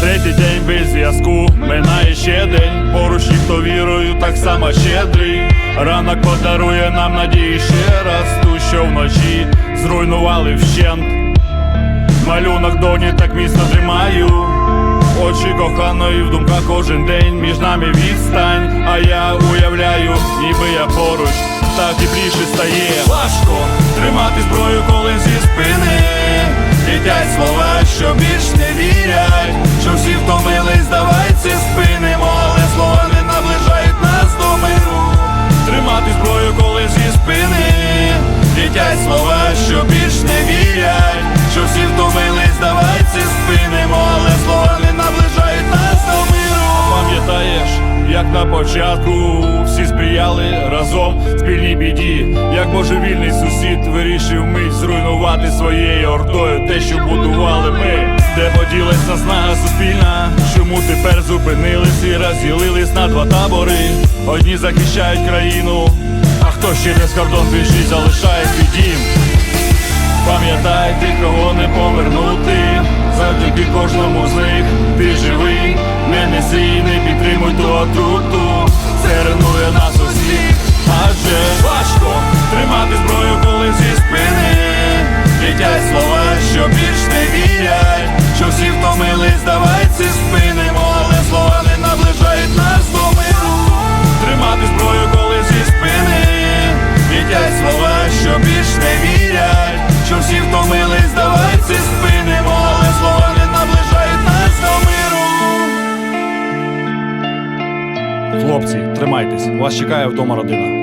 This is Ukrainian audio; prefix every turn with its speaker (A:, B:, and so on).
A: Третій день без зв'язку, минає ще день. Поруч ніхто вірою, так само щедрий. Ранок подарує нам надії ще раз. Ту, що вночі зруйнували вщент. Малюнок доні так міцно тримаю. Очі коханої в думках кожен день між нами відстань. А я уявляю, ніби я поруч, так тепліше стає. Важко тримати зброю, коли зі спини літять слова, що більш не вірять, що всі втомились, давайте спинимо, але слова не наближають нас до миру. Тримати зброю, коли зі спини літять слова, що більш не вірять, що всі втомились, давайте спинимо, але слова не наближають нас до миру. Пам'ятаєш, як на початку всі сприяли разом в спільній біді, як божевільний сусід вирішив мить зруйнувати своєю ордою те, що будували поділась знага суспільна, чому тепер зупинились і розділились на два табори. Одні захищають країну, а хто ще не кордон біжить, залишає свій дім. Пам'ятайте, кого не повернути, завдяки кожному з них ти живий, не неси не підтримуй ту Хлопці, тримайтесь, вас чекає вдома родина.